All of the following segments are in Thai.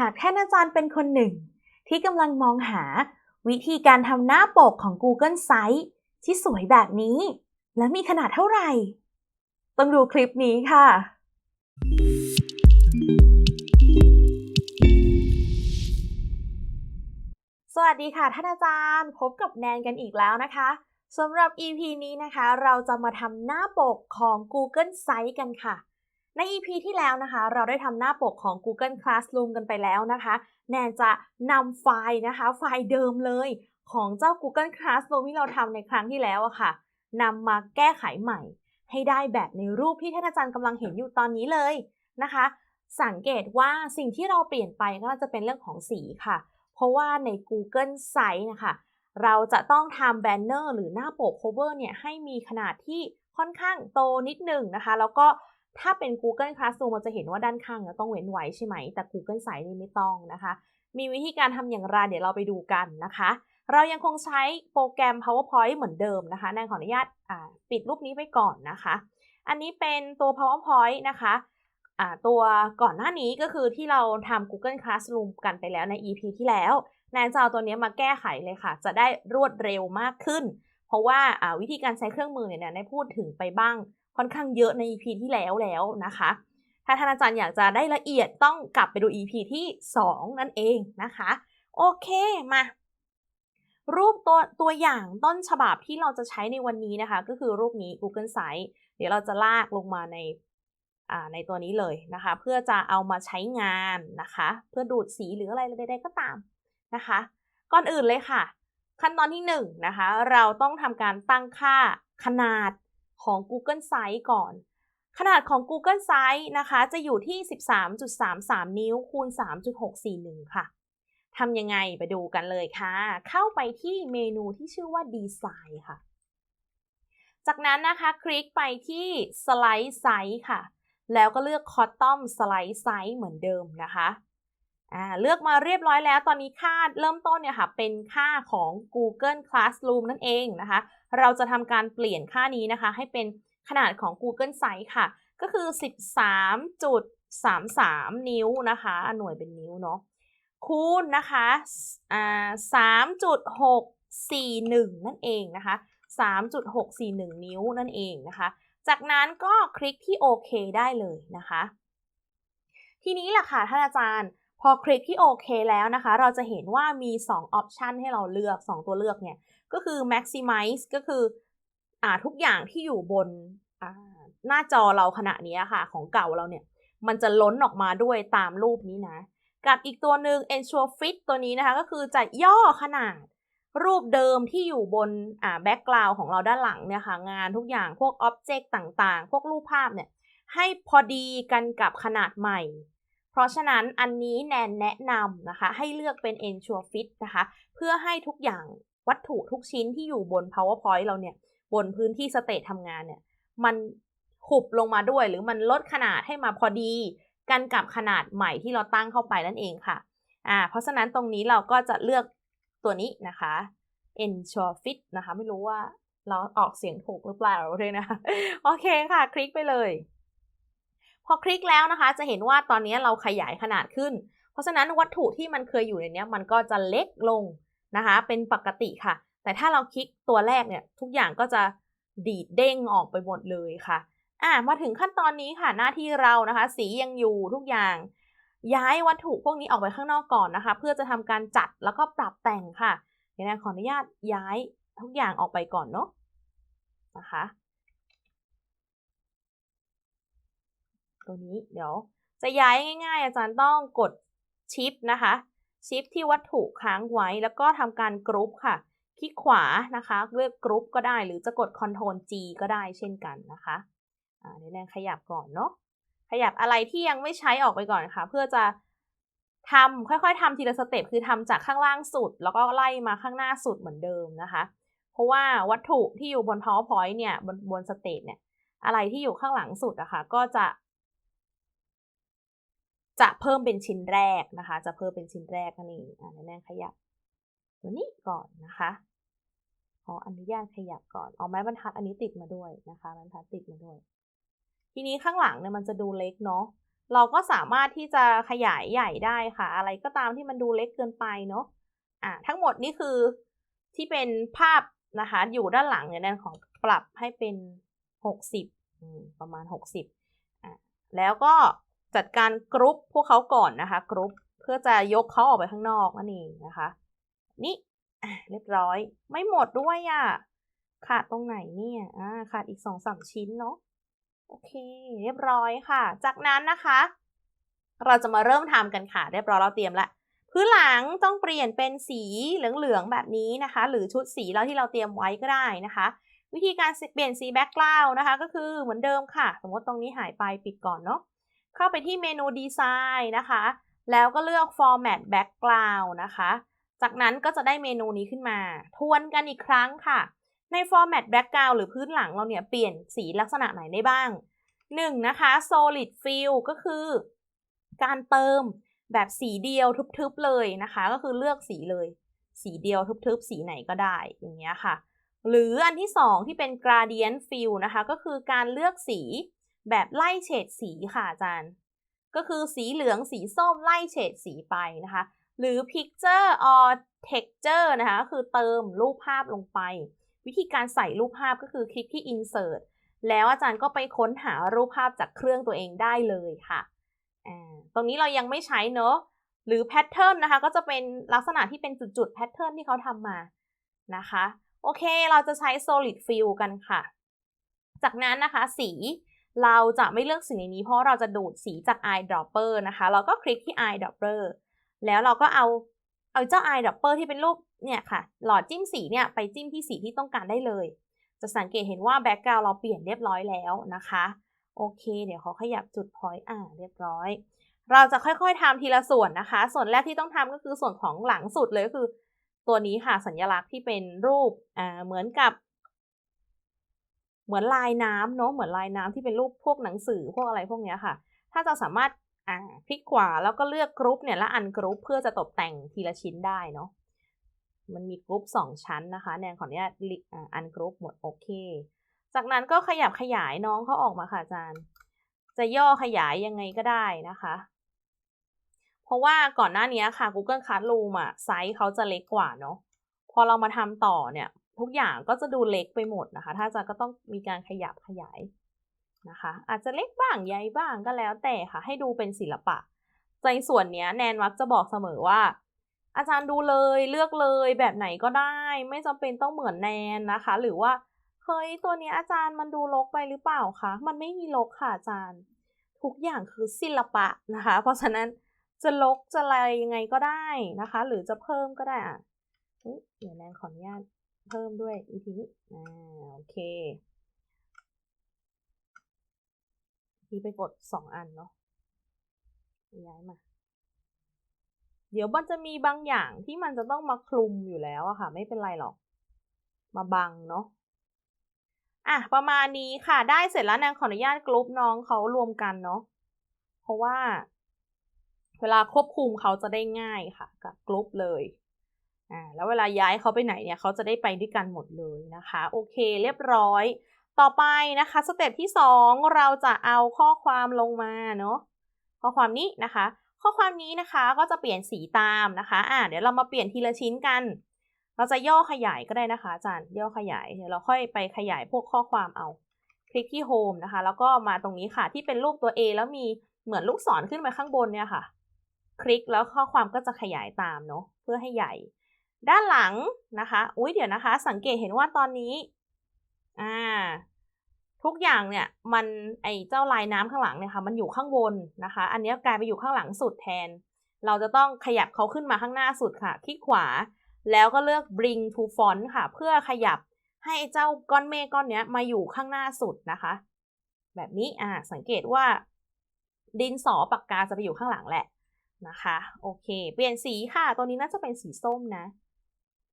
หากท่านอาจารย์เป็นคนหนึ่ง ที่กำลังมองหาวิธีการทำหน้าปกของ Google Sites ที่สวยแบบนี้ และมีขนาดเท่าไหร่ ต้องดูคลิปนี้ค่ะ สวัสดีค่ะท่านอาจารย์ พบกับแนนกันอีกแล้วนะคะสำหรับ EP นี้นะคะ เราจะมาทำหน้าปกของ Google Sites กันค่ะ ใน EP ที่แล้วนะคะ เราได้ทำหน้าปกของ Google Classroom กันไปแล้วนะคะ แนนจะนำไฟล์นะคะ ไฟล์เดิมเลยของเจ้า Google Classroom ที่เราทำในครั้งที่แล้วอะค่ะนำมาแก้ไขใหม่ ให้ได้แบบในรูปที่ท่านอาจารย์กำลังเห็นอยู่ตอนนี้เลยนะคะ สังเกตว่าสิ่งที่เราเปลี่ยนไปก็จะเป็นเรื่องของสีค่ะ เพราะว่าใน Google Site นะคะ เราจะต้องทำแบนเนอร์หรือหน้าปก cover เนี่ยให้มีขนาดที่ค่อนข้างโตนิดหนึ่งนะคะ แล้วก็ ถ้าเป็น Google Classroom เราจะเห็นว่าด้านข้างต้องเว้นไว้ใช่ไหม แต่ Google Sites นี่ไม่ต้องนะคะ มีวิธีการทำอย่างไรเดี๋ยวเราไปดูกันนะคะ เรายังคงใช้โปรแกรม PowerPoint เหมือนเดิมนะคะแนนขออนุญาตปิดรูปนี้ไปก่อนนะคะ อันนี้เป็นตัว PowerPoint นะคะตัวก่อนหน้านี้ก็คือที่เราทำ Google Classroom กันไปแล้วใน EP ที่แล้วแนนจะเอาตัวนี้มาแก้ไขเลยค่ะ จะได้รวดเร็วมากขึ้น เพราะว่าวิธีการใช้เครื่องมือเนี่ยได้พูดถึงไปบ้าง ค่อนข้างเยอะใน EP ที่แล้วแล้วนะคะ ถ้าท่านอาจารย์อยากจะได้ละเอียดต้องกลับไปดู EP ที่ 2 นั่นเองนะคะ โอเคมา รูปตัวตัวอย่างต้นฉบับที่เราจะใช้ในวันนี้นะคะ ก็คือรูปนี้ Google Sites เดี๋ยวเราจะลากลงมาในในตัวนี้เลยนะคะ เพื่อจะเอามาใช้งานนะคะ เพื่อดูดสีหรืออะไรใดๆก็ตามนะคะ ก่อนอื่นเลยค่ะ ขั้นตอนที่1นนะคะเราต้องทำการตั้งค่าขนาด ของ Google Sites ก่อน ขนาดของ Google Sites นะคะ จะอยู่ที่ 13.33 นิ้วคูณ 3.641 ค่ะ ทำยังไงไปดูกันเลยค่ะ เข้าไปที่เมนูที่ชื่อว่า Design ค่ะ จากนั้นนะคะ คลิกไปที่ Slide Size ค่ะ แล้วก็เลือก Custom Slide Size เหมือนเดิมนะคะเลือกมาเรียบร้อยแล้วตอนนี้ค่าเริ่มต้นเนี่ยค่ะ เป็นค่าของ Google Classroom นั่นเองนะคะ เราจะทำการเปลี่ยนค่านี้นะคะ ให้เป็นขนาดของ Google Size ค่ะ ก็คือ 13.33 นิ้วนะคะ หน่วยเป็นนิ้วเนาะ คูณนะคะ3.641 นั่นเองนะคะ 3.641 นิ้วนั่นเองนะคะ จากนั้นก็คลิกที่โอเคได้เลยนะคะ ทีนี้แหละค่ะท่านอาจารย์พอคลิกที่โอเคแล้วนะคะ เราจะเห็นว่ามี2ออปชันให้เราเลือก 2 ตัวเลือกเนี่ย ก็คือ maximize ก็คืออทุกอย่างที่อยู่บนหน้าจอเราขณะนี้ค่ะ ของเก่าเราเนี่ย มันจะล้นออกมาด้วยตามรูปนี้นะ กับอีกตัวหนึ่ง ensure fit ตัวนี้นะคะ ก็คือจะย่อขนาดรูปเดิมที่อยู่บนอ่าแบ็กกราวของเราด้านหลังเนี่ยค่ะงานทุกอย่างพวกอ็อบเจกต์ต่างๆ พวกรูปภาพเนี่ย ให้พอดีกันกับขนาดใหม่ เพราะฉะนั้นอันนี้แนนแนะนำนะคะ ให้เลือกเป็น Ensure Fit นะคะ เพื่อให้ทุกอย่าง วัตถุทุกชิ้นที่อยู่บน PowerPoint เราเนี่ย บนพื้นที่สเตททำงานเนี่ย มันขุบลงมาด้วย หรือมันลดขนาดให้มาพอดีกันกับขนาดใหม่ที่เราตั้งเข้าไปนั่นเองค่ะ อ่า เพราะฉะนั้นตรงนี้เราก็จะเลือกตัวนี้นะคะ Ensure Fit นะคะ ไม่รู้ว่าเราออกเสียงถูกหรือเปล่าเลยนะคะโอเคค่ะ คลิกไปเลย พอคลิกแล้วนะคะ จะเห็นว่าตอนนี้เราขยายขนาดขึ้น เพราะฉะนั้นวัตถุที่มันเคยอยู่ในนี้มันก็จะเล็กลง นะคะ เป็นปกติค่ะ แต่ถ้าเราคลิกตัวแรกเนี่ย ทุกอย่างก็จะดีดเด้งออกไปหมดเลยค่ะอ่ามาถึงขั้นตอนนี้ค่ะหน้าที่เรานะคะ สียังอยู่ทุกอย่าง ย้ายวัตถุพวกนี้ออกไปข้างนอกก่อนนะคะ เพื่อจะทำการจัดแล้วก็ปรับแต่งค่ะเดี๋ยวนะขออนุญาตย้ายทุกอย่างออกไปก่อนเนาะนะคะตัวนี้เดี๋ยวจะย้ายง่าย ๆ อาจารย์ต้องกดชิปนะคะ ชิปที่วัตถุค้างไว้ แล้วก็ทำการกรุ๊ปค่ะ คลิกขวานะคะ เลือกกรุ๊ปก็ได้หรือจะกด Ctrl G ก็ได้เช่นกันนะคะเดี๋ยวแนนขยับก่อนเนาะขยับอะไรที่ยังไม่ใช้ออกไปก่อนค่ะ เพื่อจะทำค่อยๆทำทีละสเต็ปคือทำจากข้างล่างสุด แล้วก็ไล่มาข้างหน้าสุดเหมือนเดิมนะคะ เพราะว่าวัตถุที่อยู่บน powerpoint เนี่ยบนบนสเตจเนี่ยอะไรที่อยู่ข้างหลังสุดอะคะ่ะก็จะ จะเพิ่มเป็นชิ้นแรกนะคะ จะเพิ่มเป็นชิ้นแรกนั่นเองอ่าแน่ขยับ ตัวนี้ก่อนนะคะขออนุญาตขยับก่อนเอาไม้บรรทัดอันนี้ติดมาด้วยนะคะบรรทัดติดมาด้วย ทีนี้ข้างหลังเนี่ยมันจะดูเล็กเนาะเราก็สามารถที่จะขยายใหญ่ได้ค่ะ อะไรก็ตามที่มันดูเล็กเกินไปเนาะอะทั้งหมดนี่คือที่เป็นภาพนะคะ อยู่ด้านหลังเนี่ยแนนของปรับให้เป็นหกสิบประมาณหกสิบอะแล้วก็ จัดการกรุ๊ปพวกเขาก่อนนะคะ กรุ๊ปเพื่อจะยกเขาออกไปข้างนอกนั่นเองนะคะ นี่เรียบร้อยไม่หมดด้วยอะ่ะขาดตรงไหนเนี่ยอ่าขาดอีกสองสามชิ้นเนาะโอเค เรียบร้อยค่ะ จากนั้นนะคะ เราจะมาเริ่มทำกันค่ะ เรียบร้อยเราเตรียมละพื้นหลังต้องเปลี่ยนเป็นสีเหลืองๆแบบนี้นะคะ หรือชุดสีแล้วที่เราเตรียมไว้ก็ได้นะคะ วิธีการเปลี่ยนสีแบ็กกราวน์นะคะ ก็คือเหมือนเดิมค่ะ สมมติตรงนี้หายไปปิดก่อนเนาะ เข้าไปที่เมนูดีไซน์นะคะ แล้วก็เลือก format background นะคะ จากนั้นก็จะได้เมนูนี้ขึ้นมา ทวนกันอีกครั้งค่ะ ใน format background หรือพื้นหลังเราเนี่ยเปลี่ยนสีลักษณะไหนได้บ้าง 1. นะคะ solid fill ก็คือ การเติมแบบสีเดียวทึบๆเลยนะคะ ก็คือเลือกสีเลย สีเดียวทึบๆ สีไหนก็ได้อย่างเงี้ยค่ะหรืออันที่ 2 ที่เป็น gradient fill นะคะ ก็คือการเลือกสี แบบไล่เฉดสีค่ะอาจารย์ ก็คือสีเหลืองสีส้มไล่เฉดสีไปนะคะ หรือ picture or texture นะคะก็คือเติมรูปภาพลงไป วิธีการใส่รูปภาพก็คือคลิกที่ insert แล้วอาจารย์ก็ไปค้นหารูปภาพจากเครื่องตัวเองได้เลยค่ะ ตรงนี้เรายังไม่ใช้เนอะ หรือแพทเทิร์นนะคะ ก็จะเป็นลักษณะที่เป็นจุดๆแพทเทิร์นที่เขาทำมานะคะ โอเค เราจะใช้ solid fill กันค่ะ จากนั้นนะคะสี เราจะไม่เลือกสีนี้เพราะเราจะดูดสีจาก eyedropper นะคะ เราก็คลิกที่ eyedropper แล้วเราก็เอาเอาเจ้า eyedropper ที่เป็นรูปเนี่ยค่ะ หลอดจิ้มสีเนี่ยไปจิ้มที่สีที่ต้องการได้เลย จะสังเกตเห็นว่า background เราเปลี่ยนเรียบร้อยแล้วนะคะ โอเค เดี๋ยวเขาขยับจุด point อ่าเรียบร้อย เราจะค่อยๆทำทีละส่วนนะคะ ส่วนแรกที่ต้องทำก็คือส่วนของหลังสุดเลยก็คือ ตัวนี้ค่ะสัญลักษณ์ที่เป็นรูปอ่าเหมือนกับ เหมือนลายน้ำเนาะเหมือนลายน้ำที่เป็นรูปพวกหนังสือพวกอะไรพวกนี้ค่ะ ถ้าจะสามารถอ่าคลิกขวาแล้วก็เลือกกรุ๊ปเนี่ยและอันกรุ๊ปเพื่อจะตกแต่งทีละชิ้นได้เนาะมันมีกรุ๊ปสองชั้นนะคะแนนขออนุญาตอันกรุ๊ปหมดโอเค จากนั้นก็ขยับขยายน้องเขาออกมาค่ะอาจารย์ จะย่อขยายยังไงก็ได้นะคะ เพราะว่าก่อนหน้านี้ค่ะ Google Classroom อะไซส์เขาจะเล็กกว่าเนาะพอเรามาทำต่อเนี่ย ทุกอย่างก็จะดูเล็กไปหมดนะคะ ถ้าจะก็ต้องมีการขยับขยายนะคะ อาจจะเล็กบ้างใหญ่บ้างก็แล้วแต่ค่ะ ให้ดูเป็นศิลปะ ในส่วนนี้แนนมักจะบอกเสมอว่า อาจารย์ดูเลยเลือกเลยแบบไหนก็ได้ ไม่จำเป็นต้องเหมือนแนนนะคะ หรือว่าเฮ้ยตัวนี้อาจารย์มันดูลกไปหรือเปล่าคะมันไม่มีลกค่ะอาจารย์ ทุกอย่างคือศิลปะนะคะ เพราะฉะนั้นจะลกจะอะไรยังไงก็ได้นะคะ หรือจะเพิ่มก็ได้อะเดี๋ยวแนนขออนุญาต เพิ่มด้วยวิธีนี้อ่าโอเคที่ไปกดสองอันเนาะย้ายมา เดี๋ยวมันจะมีบางอย่างที่มันจะต้องมาคลุมอยู่แล้วอะค่ะ ไม่เป็นไรหรอก มาบังเนาะอะประมาณนี้ค่ะได้เสร็จแล้วนางขออนุญาตกรุ๊ปน้องเขารวมกันเนาะเพราะว่า เวลาควบคุมเขาจะได้ง่ายค่ะกับกรุ๊ปเลย อ่าแล้วเวลาย้ายเขาไปไหนเนี่ยเขาจะได้ไปด้วยกันหมดเลยนะคะ โอเคเรียบร้อย ต่อไปนะคะสเต็ปที่ 2 เราจะเอาข้อความลงมาเนาะข้อความนี้นะคะ ข้อความนี้นะคะก็จะเปลี่ยนสีตามนะคะอ่าเดี๋ยวเรามาเปลี่ยนทีละชิ้นกัน เราจะย่อขยายก็ได้นะคะอาจารย์ย่อขยายเดี๋ยวเราค่อยไปขยายพวกข้อความเอาคลิกที่ Home นะคะ แล้วก็มาตรงนี้ค่ะที่เป็นรูปตัว A แล้วมีเหมือนลูกศรขึ้นมาข้างบนเนี่ยค่ะ คลิกแล้วข้อความก็จะขยายตามเนาะเพื่อให้ใหญ่ ด้านหลังนะคะ อุ้ยเดี๋ยวนะคะ สังเกตเห็นว่าตอนนี้ อ่า ทุกอย่างเนี่ย มันไอเจ้าลายน้ำข้างหลังเนี่ยค่ะ มันอยู่ข้างบนนะคะ อันนี้กลายไปอยู่ข้างหลังสุดแทน เราจะต้องขยับเขาขึ้นมาข้างหน้าสุดค่ะ คลิกขวา แล้วก็เลือก bring to font ค่ะ เพื่อขยับให้เจ้าก้อนเมฆก้อนเนี้ยมาอยู่ข้างหน้าสุดนะคะ แบบนี้ อ่า สังเกตว่า ดินสอปากกาจะไปอยู่ข้างหลังแหละนะคะ โอเค เปลี่ยนสีค่ะ ตัวนี้น่าจะเป็นสีส้มนะ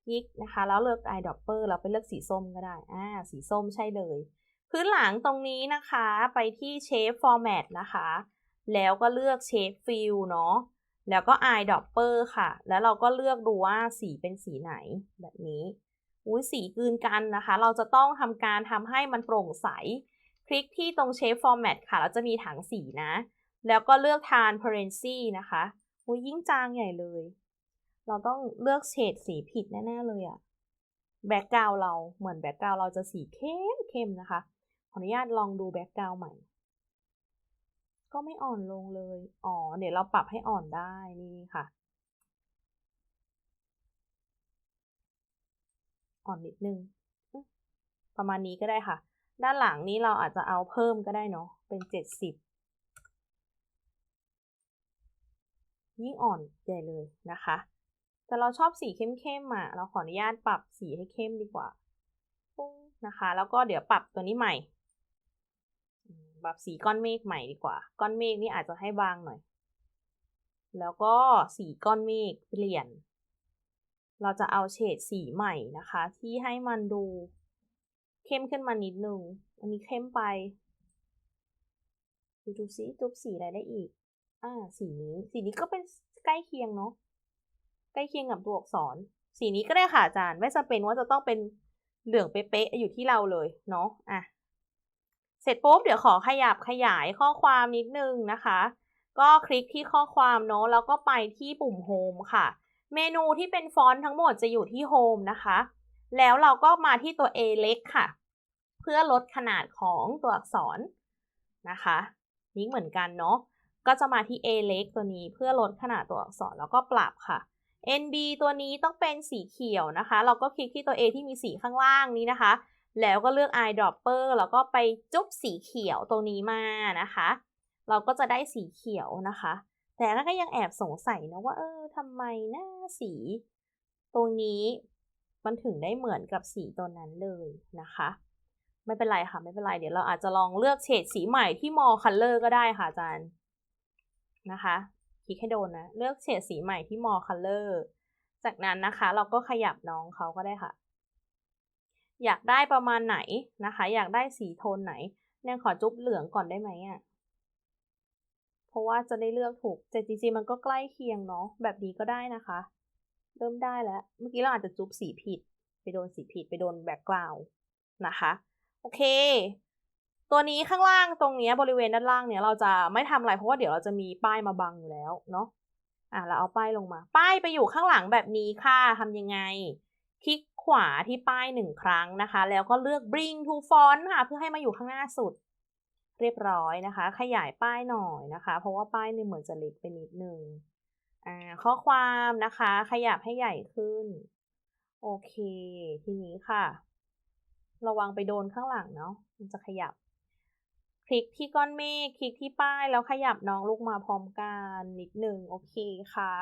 คลิกนะคะ แล้วเลือก eyedropper เราไปเลือกสีส้มก็ได้อ่าสีส้มใช่เลย พื้นหลังตรงนี้นะคะไปที่ shape format นะคะ แล้วก็เลือก shape fill เนาะแล้วก็ eyedropper ค่ะ แล้วเราก็เลือกดูว่าสีเป็นสีไหนแบบนี้อุ้ยสีกืนกันนะคะ เราจะต้องทำการทำให้มันโปร่งใส คลิกที่ตรง shape format ค่ะ เราจะมีถังสีนะ แล้วก็เลือก transparency นะคะอุ้ยยิ่งจางใหญ่เลย เราต้องเลือกเฉดสีผิดแน่ ๆ เลยอะแบ็กกราวเราเหมือนแบ็กกราวเราจะสีเข้มเข้มนะคะ ขออนุญาตลองดูแบ็กกราวใหม่ ก็ไม่อ่อนลงเลย อ๋อ เดี๋ยวเราปรับให้อ่อนได้นี่ค่ะ อ่อนนิดนึง ประมาณนี้ก็ได้ค่ะ ด้านหลังนี้เราอาจจะเอาเพิ่มก็ได้เนาะ เป็นเจ็ดสิบยิ่งอ่อนใหญ่เลยนะคะ แต่เราชอบสีเข้มๆอะ เราขออนุญาตปรับสีให้เข้มดีกว่าปุ้งนะคะ แล้วก็เดี๋ยวปรับตัวนี้ใหม่ ปรับสีก้อนเมฆใหม่ดีกว่า ก้อนเมฆนี่อาจจะให้บางหน่อย แล้วก็สีก้อนเมฆเปลี่ยน เราจะเอาเฉดสีใหม่นะคะ ที่ให้มันดูเข้มขึ้นมานิดนึง อันนี้เข้มไป ดูดูซิตุบสีอะไรได้อีก อ่า สีนี้ สีนี้ก็เป็นใกล้เคียงเนาะ ใกล้เคียงกับตัวอักษร สีนี้ก็ได้ค่ะอาจารย์ ไม่จำเป็นว่าจะต้องเป็นเหลืองเป๊ะๆอยู่ที่เราเลยเนาะอะเสร็จปุ๊บเดี๋ยวขอขยับขยายข้อความนิดนึงนะคะ ก็คลิกที่ข้อความเนาะแล้วก็ไปที่ปุ่มโฮมค่ะ เมนูที่เป็นฟอนต์ทั้งหมดจะอยู่ที่โฮมนะคะ แล้วเราก็มาที่ตัว A เล็กค่ะ เพื่อลดขนาดของตัวอักษรนะคะนี้เหมือนกันเนาะก็จะมาที่ A เล็กตัวนี้เพื่อลดขนาดตัวอักษรแล้วก็ปรับค่ะ NB ตัวนี้ต้องเป็นสีเขียวนะคะ เราก็คลิกที่ตัว A ที่มีสีข้างล่างนี้นะคะ แล้วก็เลือก eyedropper แล้วก็ไปจุ๊บสีเขียวตรงนี้มานะคะ เราก็จะได้สีเขียวนะคะ แต่ก็ยังแอบสงสัยนะว่าเออทำไมหน้าสี ตรงนี้มันถึงได้เหมือนกับสีตัวนั้นเลยนะคะ ไม่เป็นไรค่ะ ไม่เป็นไร เดี๋ยวเราอาจจะลองเลือกเฉดสีใหม่ที่ more color ก็ได้ค่ะอาจารย์นะคะ คลิกให้โดนนะ เลือกเฉดสีใหม่ที่ more color จากนั้นนะคะ เราก็ขยับน้องเขาก็ได้ค่ะ อยากได้ประมาณไหนนะคะ อยากได้สีโทนไหนแนนขอจุ๊บเหลืองก่อนได้ไหมอะเพราะว่าจะได้เลือกถูกแต่จริงๆมันก็ใกล้เคียงเนาะแบบนี้ก็ได้นะคะ เริ่มได้แล้ว เมื่อกี้เราอาจจะจุ๊บสีผิด ไปโดนสีผิดไปโดนแบ็กกราวน์นะคะ โอเค ตัวนี้ข้างล่างตรงนี้บริเวณด้านล่างเนี่ยเราจะไม่ทำอะไรเพราะว่าเดี๋ยวเราจะมีป้ายมาบังอยู่แล้วเนาะอะเราเอาป้ายลงมา ป้ายไปอยู่ข้างหลังแบบนี้ค่ะทำยังไง คลิกขวาที่ป้ายหนึ่งครั้งนะคะ แล้วก็เลือก bring to font ค่ะ เพื่อให้มาอยู่ข้างหน้าสุด เรียบร้อยนะคะ ขยายป้ายหน่อยนะคะ เพราะว่าป้ายเนี่ยเหมือนจะเล็กไปนิดนึงอ่าข้อความนะคะ ขยับให้ใหญ่ขึ้น โอเค ทีนี้ค่ะ ระวังไปโดนข้างหลังเนาะมันจะขยับ ลิกที่ก้อนเมฆคลิกที่ป้ายแล้วขยับน้องลูกมาพร้อมกันนิดหนึ่งโอเคค่ะ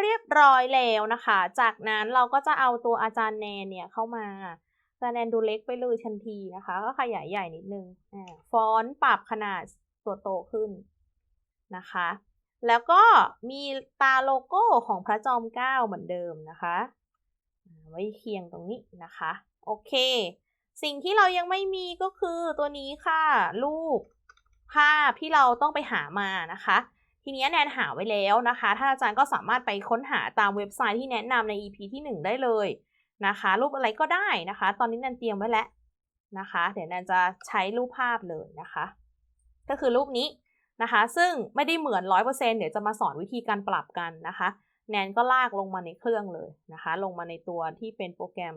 เรียบร้อยแล้วนะคะ จากนั้นเราก็จะเอาตัวอาจารย์แนนเนี่ยเข้ามาอาจารย์แนนดูเล็กไปเลยทันทีนะคะ ก็ขยายใหญ่นิดนึงอ่าฟอนต์ปรับขนาดตัวโตขึ้นนะคะ แล้วก็มีตาโลโก้ของพระจอมเกล้าเหมือนเดิมนะคะ ไว้เคียงตรงนี้นะคะ โอเค สิ่งที่เรายังไม่มีก็คือตัวนี้ค่ะ รูปภาพที่เราต้องไปหามานะคะ ทีนี้แนนหาไว้แล้วนะคะ ท่านอาจารย์ก็สามารถไปค้นหาตามเว็บไซต์ที่แนะนำใน EP ที่ 1 ได้เลยนะคะ รูปอะไรก็ได้นะคะ ตอนนี้แนนเตรียมไว้แล้วนะคะ เดี๋ยวแนนจะใช้รูปภาพเลยนะคะ ก็คือรูปนี้นะคะ ซึ่งไม่ได้เหมือน 100%เดี๋ยวจะมาสอนวิธีการปรับกันนะคะ แนนก็ลากลงมาในเครื่องเลยนะคะ ลงมาในตัวที่เป็นโปรแกรม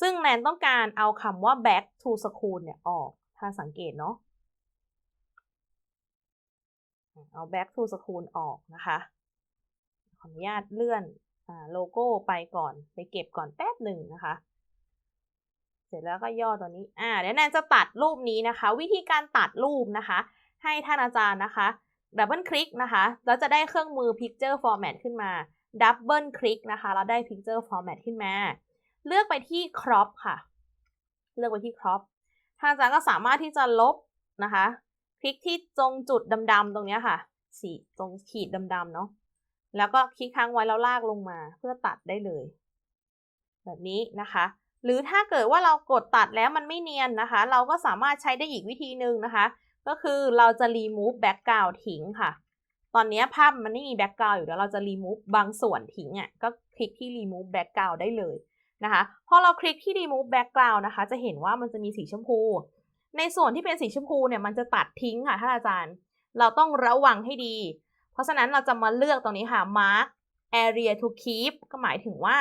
ซึ่งแนนต้องการเอาคำว่า back to school เนี่ยออก ถ้าสังเกตเนาะ เอา back to school ออกนะคะ ขออนุญาตเลื่อนโลโก้ไปก่อน ไปเก็บก่อนแป๊บหนึ่งนะคะ เสร็จแล้วก็ย่อตัวนี้ อ่า เดี๋ยวแนนจะตัดรูปนี้นะคะ วิธีการตัดรูปนะคะ ให้ท่านอาจารย์นะคะดับเบิลคลิกนะคะ แล้วจะได้เครื่องมือ Picture Format ขึ้นมา ดับเบิลคลิกนะคะ แล้วได้ Picture Format ขึ้นมา เลือกไปที่ Crop ค่ะ เลือกไปที่ Crop ทานอาจารย์ก็สามารถที่จะลบนะคะ คลิกที่ตรงจุดดำๆตรงนี้ค่ะ สีตรงขีดดำๆเนาะ แล้วก็คลิกค้างไว้แล้วลากลงมาเพื่อตัดได้เลย แบบนี้นะคะ หรือถ้าเกิดว่าเรากดตัดแล้วมันไม่เนียนนะคะ เราก็สามารถใช้ได้อีกวิธีหนึ่งนะคะ ก็คือเราจะ remove background ทิ้งค่ะ ตอนนี้ภาพมันไม่มี background อยู่แล้วเราจะ remove บางส่วนทิ้งอะ ก็คลิกที่ remove background ได้เลย นะคะพอเราคลิกที่ remove background นะคะ จะเห็นว่ามันจะมีสีชมพู ในส่วนที่เป็นสีชมพูเนี่ยมันจะตัดทิ้งค่ะท่านอาจารย์ เราต้องระวังให้ดี เพราะฉะนั้นเราจะมาเลือกตรงนี้ค่ะ mark area to keep ก็หมายถึงว่า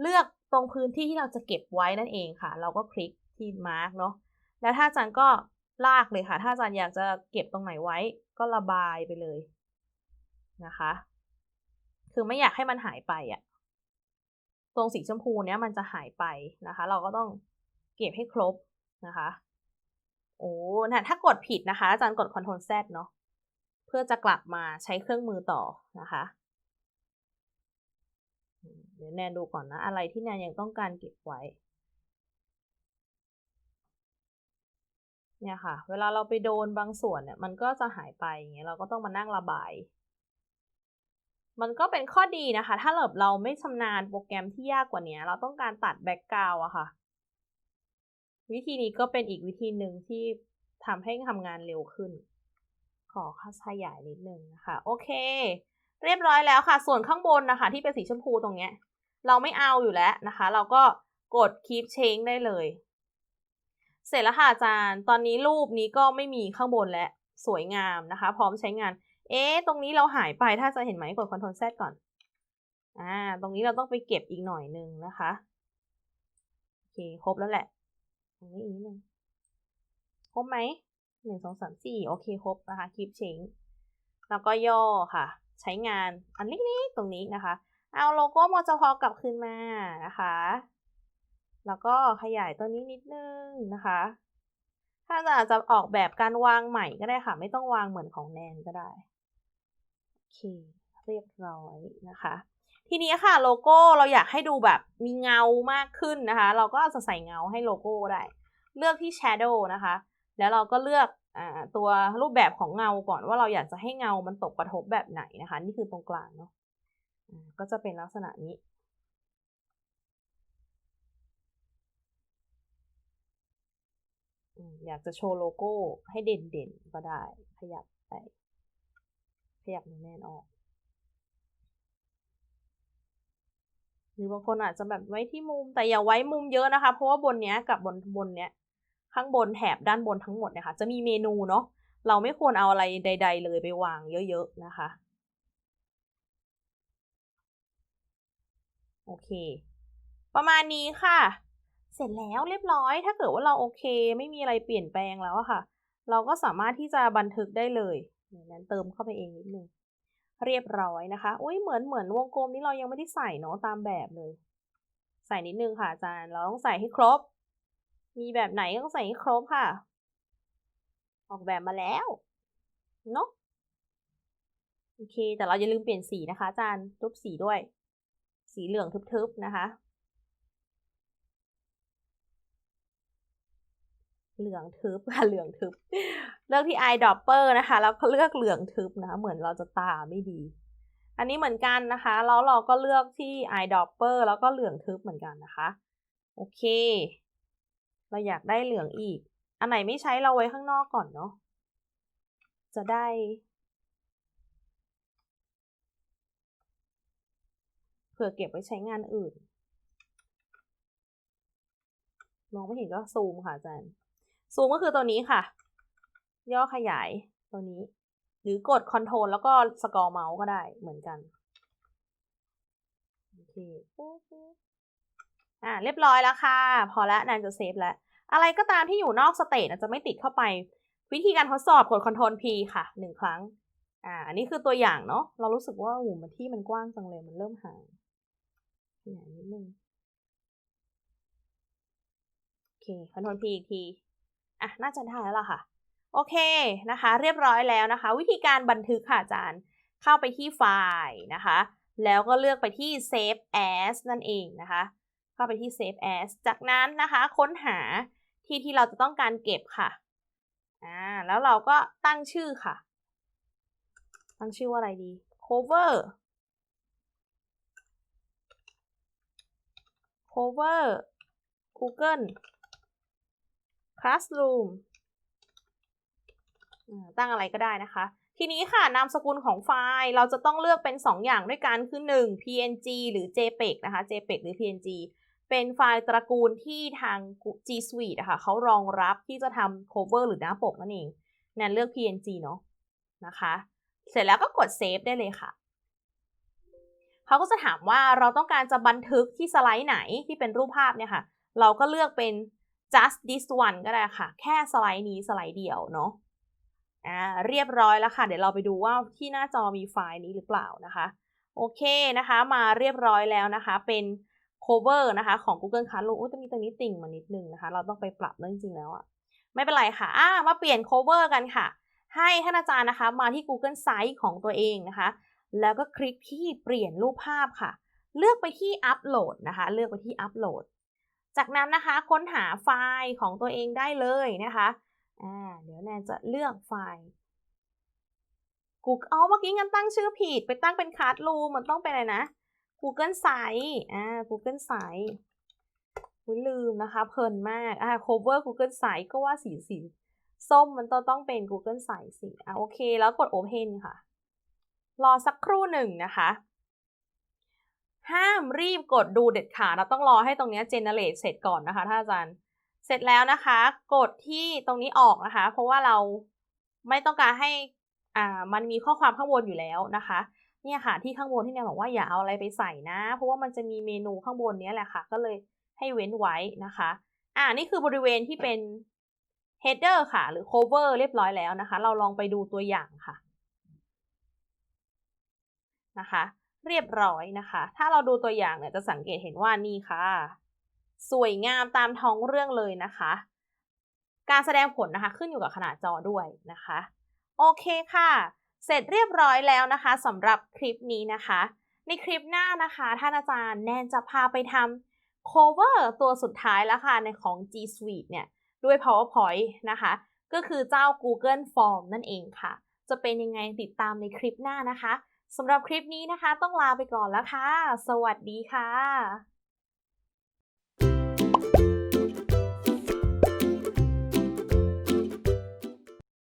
เลือกตรงพื้นที่ที่เราจะเก็บไว้นั่นเองค่ะ เราก็คลิกที่ mark เนาะแล้วถ้าอาจารย์ก็ลากเลยค่ะ ถ้าอาจารย์อยากจะเก็บตรงไหนไว้ ก็ระบายไปเลยนะคะ คือไม่อยากให้มันหายไปอะต รงสีชมพูเนี้ยมันจะหายไปนะคะ เราก็ต้องเก็บให้ครบนะคะโอ้นะถ้ากดผิดนะคะ อาจารย์กด Ctrl Z เนาะเพื่อจะกลับมาใช้เครื่องมือต่อนะคะเดี๋ยวแนนดูก่อนนะ อะไรที่แนนยังต้องการเก็บไว้ เนี่ยค่ะ เวลาเราไปโดนบางส่วนเนี่ย มันก็จะหายไปอย่างเงี้ยเราก็ต้องมานั่งระบาย มันก็เป็นข้อดีนะคะ ถ้าเราเราไม่ชำนาญโปรแกรมที่ยากกว่านี้ เราต้องการตัดแบ็กกราวอะค่ะ วิธีนี้ก็เป็นอีกวิธีหนึ่งที่ทำให้ทำงานเร็วขึ้น ขอขยายนิดนึงนะคะ โอเค เรียบร้อยแล้วค่ะ ส่วนข้างบนนะคะ ที่เป็นสีชมพูตรงเนี้ย เราไม่เอาอยู่แล้วนะคะ เราก็กด keep change ได้เลย เสร็จแล้วค่ะอาจารย์ ตอนนี้รูปนี้ก็ไม่มีข้างบนแล้ว สวยงามนะคะ พร้อมใช้งาน เอ๊ะ ตรงนี้เราหายไป ถ้าจะเห็นไหมกด Ctrl Z ก่อน อ่า ตรงนี้เราต้องไปเก็บอีกหน่อยนึงนะคะ โอเค ครบแล้วแหละ ตรงนี้อีกนิดนึง ครบไหม หนึ่งสองสามสี่ โอเค ครบนะคะ คลิปเชงแล้วก็ย่อค่ะ ใช้งานอันเล็กๆ ตรงนี้นะคะ เอาโลโก้มจพกลับคืนมานะคะ แล้วก็ขยายตัวนี้นิดนึงนะคะถ้าจะอาจจะออกแบบการวางใหม่ก็ได้ค่ะ ไม่ต้องวางเหมือนของแนนก็ได้ เคเรียบร้อยนะคะ ทีนี้ค่ะโลโก้เราอยากให้ดูแบบมีเงามากขึ้นนะคะ เราก็จะใส่เงาให้โลโก้ได้ เลือกที่ shadow นะคะ แล้วเราก็เลือกอตัวรูปแบบของเงาก่อนว่าเราอยากจะให้เงามันตกกระทบแบบไหนนะคะ นี่คือตรงกลางเนาะก็จะเป็นลักษณะนี้อยากจะโชว์โลโก้ให้เด่นๆก็ได้ขยับไป ขยับแน่นออก หรือบางคนอาจจะแบบไว้ที่มุม แต่อย่าไว้มุมเยอะนะคะ เพราะว่าบนเนี้ยกับบนบนเนี้ยข้างบนแถบด้านบนทั้งหมดเนี่ยค่ะ จะมีเมนูเนาะเราไม่ควรเอาอะไรใด ๆ เลยไปวางเยอะๆนะคะ โอเค ประมาณนี้ค่ะ เสร็จแล้วเรียบร้อย ถ้าเกิดว่าเราโอเค ไม่มีอะไรเปลี่ยนแปลงแล้วค่ะ เราก็สามารถที่จะบันทึกได้เลย นั้นเติมเข้าไปเองนิดนึงเรียบร้อยนะคะโอ้ยเหมือนเหมือนวงกลมนี้เรายังไม่ได้ใส่เนาะตามแบบเลย ใส่นิดนึงค่ะอาจารย์ เราต้องใส่ให้ครบ มีแบบไหนต้องใส่ให้ครบค่ะ ออกแบบมาแล้วเนาะโอเค แต่เราอย่าลืมเปลี่ยนสีนะคะอาจารย์ทุบสีด้วย สีเหลืองทึบๆนะคะ เหลืองทึบค่ะเหลืองทึบ เลือกที่ eyedropper นะคะ แล้วก็เลือกเหลืองทึบนะ เหมือนเราจะตาไม่ดี อันนี้เหมือนกันนะคะแล้วเราก็เลือกที่ eyedropper แล้วก็เหลืองทึบเหมือนกันนะคะ โอเค เราอยากได้เหลืองอีก อันไหนไม่ใช้เราไว้ข้างนอกก่อนเนาะจะได้เผื่อเก็บไว้ใช้งานอื่น มองไม่เห็นก็ซูมค่ะอาจารย์ ซูมก็คือตัวนี้ค่ะ ย่อขยายตัวนี้ หรือกดคอนโทรลแล้วก็สกอร์เมาส์ก็ได้เหมือนกันโอเคอ่าเรียบร้อยแล้วค่ะ พอแล้วแนนจะเซฟแล้ว อะไรก็ตามที่อยู่นอกสเตจจะไม่ติดเข้าไป วิธีการทดสอบกด Ctrl P ค่ะหนึ่งครั้งอ่าอันนี้คือตัวอย่างเนาะเรารู้สึกว่าหูมันที่มันกว้างจังเลยมันเริ่มห่างขยายนิดนึงโอเค Ctrl P อีกที อะน่าจะได้แล้วล่ะค่ะ โอเคนะคะ เรียบร้อยแล้วนะคะ วิธีการบันทึกค่ะอาจารย์ เข้าไปที่ไฟล์นะคะ แล้วก็เลือกไปที่ save as นั่นเองนะคะ เข้าไปที่ save as จากนั้นนะคะ ค้นหาที่ที่เราจะต้องการเก็บค่ะอ่าแล้วเราก็ตั้งชื่อค่ะ ตั้งชื่อว่าอะไรดี cover cover Google Classroom ตั้งอะไรก็ได้นะคะ ทีนี้ค่ะ นามสกุลของไฟล์เราจะต้องเลือกเป็น 2 อย่างด้วยกันคือ 1 png หรือ jpeg นะคะ jpeg หรือ png เป็นไฟล์ตระกูลที่ทาง G Suite นะคะเขารองรับที่จะทำ cover หรือหน้าปกนั่นเองแนนเลือก png เนาะนะคะ เสร็จแล้วก็กดเซฟได้เลยค่ะเขาก็จะถามว่าเราต้องการจะบันทึกที่สไลด์ไหนที่เป็นรูปภาพเนี่ยค่ะ เราก็เลือกเป็น just this one ก็ได้ค่ะ แค่สไลด์นี้สไลด์เดียวเนาะอ่าเรียบร้อยแล้วค่ะ เดี๋ยวเราไปดูว่าที่หน้าจอมีไฟล์นี้หรือเปล่านะคะ โอเคนะคะ มาเรียบร้อยแล้วนะคะ เป็น cover นะคะของ Google Classroom อุ้ยจะมีตรงนี้ติ่งมานิดนึงนะคะ เราต้องไปปรับเรื่องจริงแล้วอะไม่เป็นไรค่ะอ่ามาเปลี่ยน cover กันค่ะ ให้ท่านอาจารย์นะคะ มาที่ Google Site ของตัวเองนะคะ แล้วก็คลิกที่เปลี่ยนรูปภาพค่ะ เลือกไปที่อัปโหลดนะคะ เลือกไปที่อัปโหลด จากนั้นนะคะค้นหาไฟล์ของตัวเองได้เลยนะคะอ่าเดี๋ยวแนนจะเลือกไฟล์ Google อ๋อเมื่อกี้งั้นตั้งชื่อผิด ไปตั้งเป็น Classroom มันต้องเป็นอะไรนะ Google Site อ่า Google Site อุ๊ยลืมนะคะเพลินมากอ่า cover Google Site ก็ว่าสีสีส้มมันต้องต้องเป็น Google Site สิอ่าโอเค แล้วกด Open ค่ะ รอสักครู่หนึ่งนะคะ ห้ามรีบกดดูเด็ดขาดเราต้องรอให้ตรงนี้ generate เสร็จก่อนนะคะท่านอาจารย์ เสร็จแล้วนะคะ กดที่ตรงนี้ออกนะคะ เพราะว่าเราไม่ต้องการให้อ่ามันมีข้อความข้างบนอยู่แล้วนะคะ เนี่ยค่ะที่ข้างบนที่แนนบอกว่าอย่าเอาอะไรไปใส่นะ เพราะว่ามันจะมีเมนูข้างบนเนี้ยแหละค่ะ ก็เลยให้เว้นไว้นะคะ อ่านี่คือบริเวณที่เป็น header ค่ะ หรือ cover เรียบร้อยแล้วนะคะ เราลองไปดูตัวอย่างค่ะนะคะ เรียบร้อยนะคะ ถ้าเราดูตัวอย่างเนี่ยจะสังเกตเห็นว่านี่ค่ะ สวยงามตามท้องเรื่องเลยนะคะ การแสดงผลนะคะขึ้นอยู่กับขนาดจอด้วยนะคะ โอเคค่ะ เสร็จเรียบร้อยแล้วนะคะสำหรับคลิปนี้นะคะ ในคลิปหน้านะคะท่านอาจารย์แนนจะพาไปทำ cover ตัวสุดท้ายแล้วค่ะในของ G Suite เนี่ยด้วย PowerPoint นะคะ ก็คือเจ้า Google Form นั่นเองค่ะ จะเป็นยังไงติดตามในคลิปหน้านะคะ สำหรับคลิปนี้นะคะ ต้องลาไปก่อนแล้วค่ะ สวัสดีค่ะ